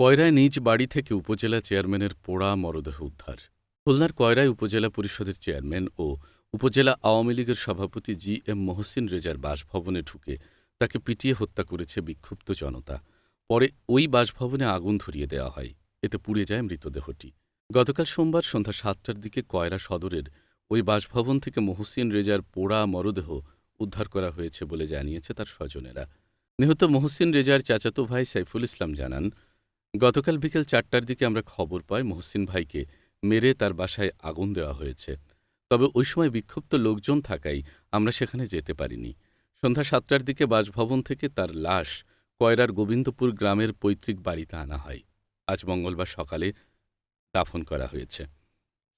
কয়রায় নিজ বাড়ি থেকে উপজেলা চেয়ারম্যানের পোড়া মরদেহ উদ্ধার। খুলনার কয়রায় উপজেলা পরিষদের চেয়ারম্যান ও উপজেলা আওয়ামী লীগের সভাপতি জি এম মহসিন রেজার বাসভবনে ঢুকে তাকে পিটিয়ে হত্যা করেছে বিক্ষুব্ধ জনতা। পরে ওই বাসভবনে আগুন ধরিয়ে দেওয়া হয়। এতে পুড়ে যায় মৃতদেহটি। গতকাল সোমবার সন্ধ্যা সাতটার দিকে কয়রা সদরের ওই বাসভবন থেকে মহসিন রেজার পোড়া মরদেহ উদ্ধার করা হয়েছে বলে জানিয়েছে তার স্বজনেরা। নিহত মহসিন রেজার চাচাতো ভাই সাইফুল ইসলাম জানান গতকাল বিকেল চারটার দিকে আমরা খবর পাই মহসিন ভাইকে মেরে তার বাসায় আগুন দেওয়া হয়েছে। তবে ওই সময় বিক্ষুব্ধ লোকজন থাকায় আমরা সেখানে যেতে পারিনি। সন্ধ্যা সাতটার দিকে বাসভবন থেকে তার লাশ কয়রার গোবিন্দপুর গ্রামের পৈতৃক বাড়িতে আনা হয়। আজ মঙ্গলবার সকালে দাফন করা হয়েছে।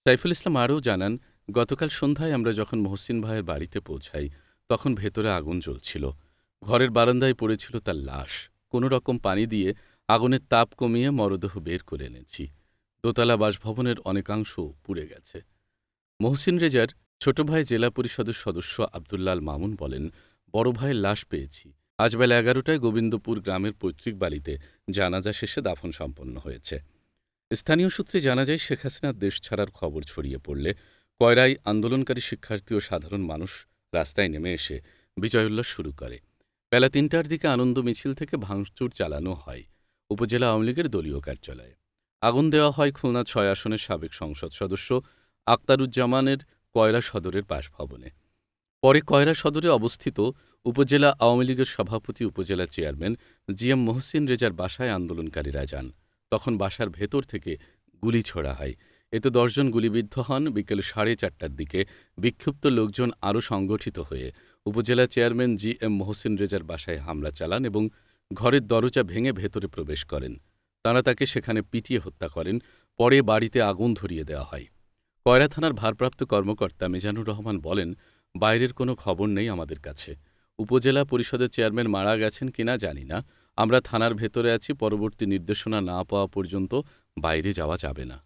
সাইফুল ইসলাম আরও জানান, গতকাল সন্ধ্যায় আমরা যখন মহসিন ভাইয়ের বাড়িতে পৌঁছাই, তখন ভেতরে আগুন জ্বলছিল। ঘরের বারান্দায় পড়েছিল তার লাশ। কোনো রকম পানি দিয়ে আগুনের তাপ কমিয়ে মরদেহ বের করে এনেছি। দোতলা বাসভবনের অনেকাংশ পুড়ে গেছে। মহসিন রেজার ছোট ভাই জেলা পরিষদের সদস্য আবদুল্লাল মামুন বলেন, বড় ভাইয়ের লাশ পেয়েছি। আজ বেলা এগারোটায় গোবিন্দপুর গ্রামের পৈতৃক বাড়িতে জানাজা শেষে দাফন সম্পন্ন হয়েছে। স্থানীয় সূত্রে জানা যায়, শেখ হাসিনার দেশ ছাড়ার খবর ছড়িয়ে পড়লে কয়রাই আন্দোলনকারী শিক্ষার্থী ও সাধারণ মানুষ রাস্তায় নেমে এসে বিজয় উল্লাস শুরু করে। বেলা তিনটার দিকে আনন্দ মিছিল থেকে ভাঙচুর চালানো হয়। উপজেলা আওয়ামী লীগের দলীয় কার্যালয়ে। আগুন দেওয়া হয় খুলনা ছয় আসনের সাবেক সংসদ সদস্য আক্তারুজ্জামানের কয়রা সদরের বাসভবনে। পরে কয়রা সদরে অবস্থিত উপজেলা আওয়ামী লীগের সভাপতি উপজেলা চেয়ারম্যান জি এম মহসিন রেজার বাসায় আন্দোলনকারীরা যান। তখন বাসার ভেতর থেকে গুলি ছোড়া হয়। এতে দশজন গুলিবিদ্ধ হন। বিকেল সাড়ে চারটার দিকে বিক্ষুব্ধ লোকজন আরও সংগঠিত হয়ে উপজেলা চেয়ারম্যান জি এম মহসিন রেজার বাসায় হামলা চালান এবং ঘরের দরজা ভেঙে ভেতরে প্রবেশ করেন। তাঁরা তাকে সেখানে পিটিয়ে হত্যা করেন, পরে বাড়িতে আগুন ধরিয়ে দেওয়া হয়। কয়রা থানার ভারপ্রাপ্ত কর্মকর্তা মিজানুর রহমান বলেন, বাইরের কোনো খবর নেই আমাদের কাছে। উপজেলা পরিষদের চেয়ারম্যান মারা গেছেন কিনা জানি না। আমরা থানার ভেতরে আছি, পরবর্তী নির্দেশনা না পাওয়া পর্যন্ত বাইরে যাওয়া যাবে না।